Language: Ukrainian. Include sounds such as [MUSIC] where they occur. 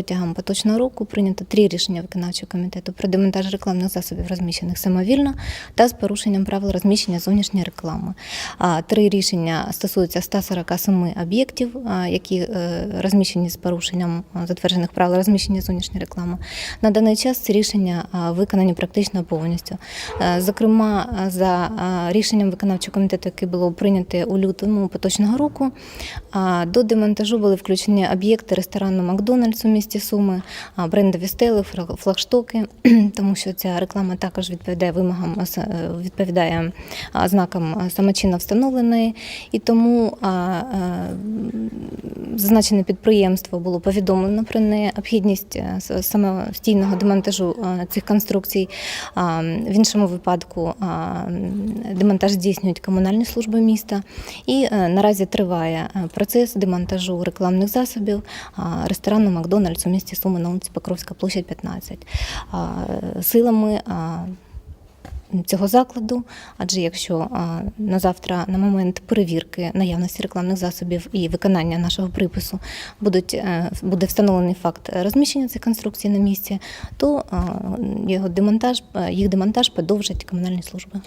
протягом поточного року прийнято три рішення виконавчого комітету про демонтаж рекламних засобів, розміщених самовільно та з порушенням правил розміщення зовнішньої реклами. Три рішення стосуються 147 об'єктів, які е, розміщені з порушенням затверджених правил розміщення зовнішньої реклами. На даний час ці рішення виконані практично повністю. Е, Зокрема, за рішенням виконавчого комітету, яке було прийнято у лютому поточного року, до демонтажу були включені об'єкти ресторану Макдональдс у місті Суми, брендові стели, флагштоки, [CLEARS THROAT] тому що ця реклама також відповідає вимогам, е, відповідає знакам самочинно встановленої, і тому а, зазначене підприємство було повідомлено про необхідність е, самостійного демонтажу е, цих конструкцій. В іншому випадку демонтаж здійснюють комунальні служби міста. І е, наразі триває процес демонтажу рекламних засобів ресторану Макдональдс у місті Суми на вулиці Покровська площадь 15. Силами цього закладу, адже якщо на завтра, на момент перевірки наявності рекламних засобів і виконання нашого припису будуть, е, буде встановлений факт розміщення цих конструкцій на місці, то його демонтаж, е, їх демонтаж подовжать комунальні служби.